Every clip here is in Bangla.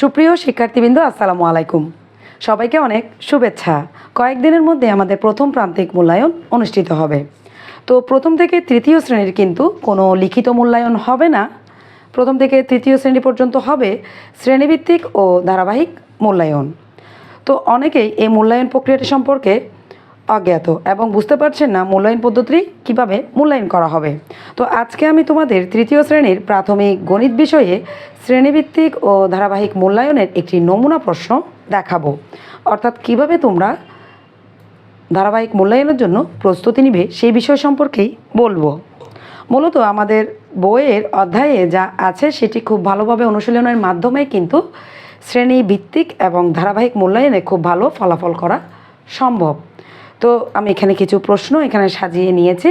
সুপ্রিয় শিক্ষার্থীবৃন্দ, আসসালামু আলাইকুম। সবাইকে অনেক শুভেচ্ছা। কয়েকদিনের মধ্যে আমাদের প্রথম প্রান্তিক মূল্যায়ন অনুষ্ঠিত হবে। তো প্রথম থেকে তৃতীয় শ্রেণির কিন্তু কোনো লিখিত মূল্যায়ন হবে না। প্রথম থেকে তৃতীয় শ্রেণি পর্যন্ত হবে শ্রেণীভিত্তিক ও ধারাবাহিক মূল্যায়ন। তো অনেকেই এই মূল্যায়ন প্রক্রিয়াটি সম্পর্কে অজ্ঞাত এবং বুঝতে পারছেন না মূল্যায়ন পদ্ধতি কীভাবে মূল্যায়ন করা হবে। তো আজকে আমি তোমাদের তৃতীয় শ্রেণির প্রাথমিক গণিত বিষয়ে শ্রেণীভিত্তিক ও ধারাবাহিক মূল্যায়নের একটি নমুনা প্রশ্ন দেখাবো। অর্থাৎ কীভাবে তোমরা ধারাবাহিক মূল্যায়নের জন্য প্রস্তুতি নিবে সেই বিষয় সম্পর্কেই বলব। মূলত আমাদের বইয়ের অধ্যায়ে যা আছে সেটি খুব ভালোভাবে অনুশীলনের মাধ্যমে কিন্তু শ্রেণি ভিত্তিক এবং ধারাবাহিক মূল্যায়নে খুব ভালো ফলাফল করা সম্ভব। তো আমি এখানে কিছু প্রশ্ন এখানে সাজিয়ে নিয়েছি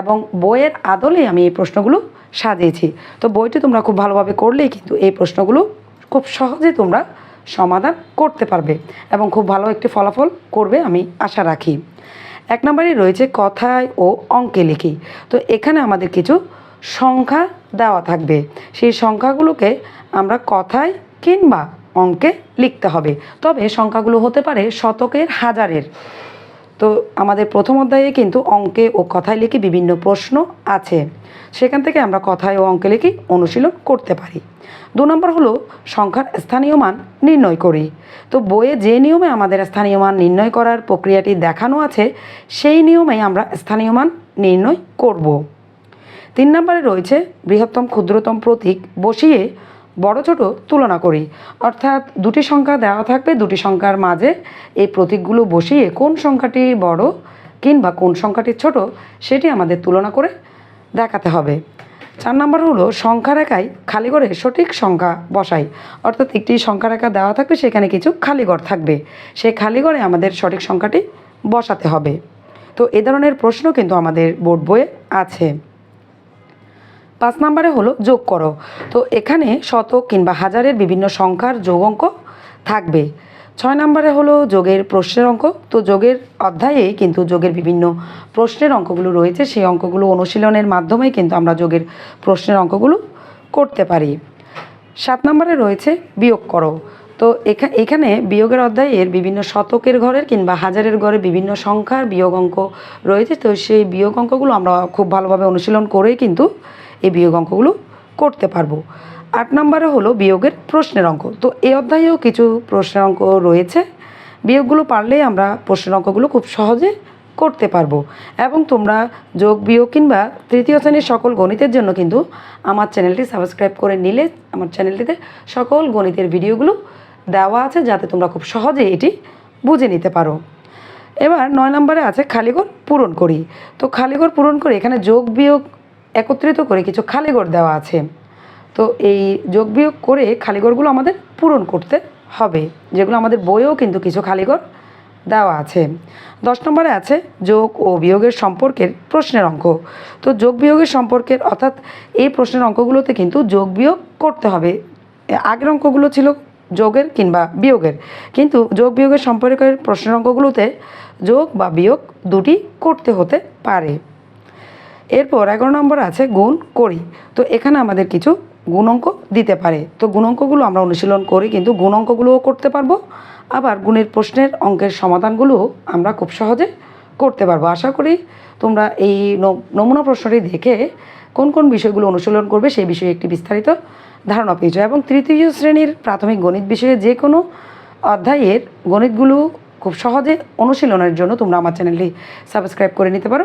এবং বইয়ের আদলে আমি এই প্রশ্নগুলো সাজিয়েছি। তো বইটি তোমরা খুব ভালোভাবে করলেই কিন্তু এই প্রশ্নগুলো খুব সহজে তোমরা সমাধান করতে পারবে এবং খুব ভালো একটি ফলাফল করবে আমি আশা রাখি। এক নম্বরে রয়েছে কথায় ও অঙ্কে লিখি। তো এখানে আমাদের কিছু সংখ্যা দেওয়া থাকবে। সেই সংখ্যাগুলোকে আমরা কথায় কিংবা অঙ্কে লিখতে হবে। তবে সংখ্যাগুলো হতে পারে শতকের, হাজারের। তো আমাদের প্রথম অধ্যায়ে কিন্তু অঙ্কে ও কথায় লিখে বিভিন্ন প্রশ্ন আছে। সেখান থেকে আমরা কথায় ও অঙ্কে লিখে অনুশীলন করতে পারি। দু নম্বর হলো সংখ্যার স্থানীয় মান নির্ণয় করি। তো বইয়ে যে নিয়মে আমাদের স্থানীয় মান নির্ণয় করার প্রক্রিয়াটি দেখানো আছে, সেই নিয়মেই আমরা স্থানীয় মান নির্ণয় করব। তিন নম্বরে রয়েছে বৃহত্তম ক্ষুদ্রতম প্রতীক বসিয়ে বড় ছোট তুলনা করি। অর্থাৎ দুটি সংখ্যা দেওয়া থাকবে, দুটি সংখ্যার মাঝে এই প্রতীকগুলো বসিয়ে কোন সংখ্যাটি বড় কিংবা কোন সংখ্যাটি ছোট সেটি আমাদের তুলনা করে দেখাতে হবে। চার নম্বর হলো সংখ্যা রেখায় খালি করে সঠিক সংখ্যা বসাই। অর্থাৎ একটি সংখ্যা রেখা দেওয়া থাকবে, সেখানে কিছু খালি ঘর থাকবে। সেই খালি ঘরে আমাদের সঠিক সংখ্যাটি বসাতে হবে। তো এ ধরনের প্রশ্ন কিন্তু আমাদের বোর্ড বইয়ে আছে। পাঁচ নম্বরে হলো যোগ করো। তো এখানে শতক কিংবা হাজারের বিভিন্ন সংখ্যার যোগ অঙ্ক থাকবে। ছয় নম্বরে হলো যোগের প্রশ্নের অঙ্ক। তো যোগের অধ্যায়ে কিন্তু যোগের বিভিন্ন প্রশ্নের অঙ্কগুলো রয়েছে। সেই অঙ্কগুলো অনুশীলনের মাধ্যমে কিন্তু আমরা যোগের প্রশ্নের অঙ্কগুলো করতে পারি। সাত নম্বরে রয়েছে বিয়োগ করো। তো এখা- এখানে বিয়োগের অধ্যায়ের বিভিন্ন শতকের ঘরের কিংবা হাজারের ঘরে বিভিন্ন সংখ্যার বিয়োগ অঙ্ক রয়েছে। তো সেই বিয়োগ অঙ্কগুলো আমরা খুব ভালোভাবে অনুশীলন করেই কিন্তু এই বিয়োগ অঙ্কগুলো করতে পারব। আট নম্বরে হলো বিয়োগের প্রশ্নের অঙ্ক। তো এই অধ্যায়েও কিছু প্রশ্নের অঙ্ক রয়েছে। বিয়োগগুলো পারলেই আমরা প্রশ্নের অঙ্কগুলো খুব সহজে করতে পারব। এবং তোমরা যোগ, বিয়োগ কিংবা তৃতীয় শ্রেণির সকল গণিতের জন্য কিন্তু আমার চ্যানেলটি সাবস্ক্রাইব করে নিলে আমার চ্যানেলটিতে সকল গণিতের ভিডিওগুলো দেওয়া আছে যাতে তোমরা খুব সহজে এটি বুঝে নিতে পারো। এবার নয় নম্বরে আছে খালিঘর পূরণ করি। তো খালিঘর পূরণ করে এখানে যোগ, বিয়োগ একত্রিত করে কিছু খালিঘর দেওয়া আছে। তো এই যোগ বিয়োগ করে খালিঘরগুলো আমাদের পূরণ করতে হবে, যেগুলো আমাদের বইয়েও কিন্তু কিছু খালিঘর দেওয়া আছে। দশ নম্বরে আছে যোগ ও বিয়োগের সম্পর্কের প্রশ্নের অঙ্ক। তো যোগ বিয়োগের সম্পর্কের অর্থাৎ এই প্রশ্নের অঙ্কগুলোতে কিন্তু যোগ বিয়োগ করতে হবে। আগের অঙ্কগুলো ছিল যোগের কিংবা বিয়োগের। কিন্তু যোগ বিয়োগের সম্পর্কের প্রশ্নের অঙ্কগুলোতে যোগ বা বিয়োগ দুটি করতে হতে পারে। এরপর এগারো নম্বর আছে গুণ করি। তো এখানে আমাদের কিছু গুণ অঙ্ক দিতে পারে। তো গুণ অঙ্কগুলো আমরা অনুশীলন করি, কিন্তু গুণ অঙ্কগুলোও করতে পারব। আবার গুণের প্রশ্নের অঙ্কের সমাধানগুলোও আমরা খুব সহজে করতে পারব। আশা করি তোমরা এই নমুনা প্রশ্নটি দেখে কোন কোন বিষয়গুলো অনুশীলন করবে সেই বিষয়ে একটি বিস্তারিত ধারণা পেয়েছ এবং তৃতীয় শ্রেণির প্রাথমিক গণিত বিষয়ে যে কোনো অধ্যায়ের গণিতগুলো খুব সহজে অনুশীলনের জন্য তোমরা আমার চ্যানেলটি সাবস্ক্রাইব করে নিতে পারো।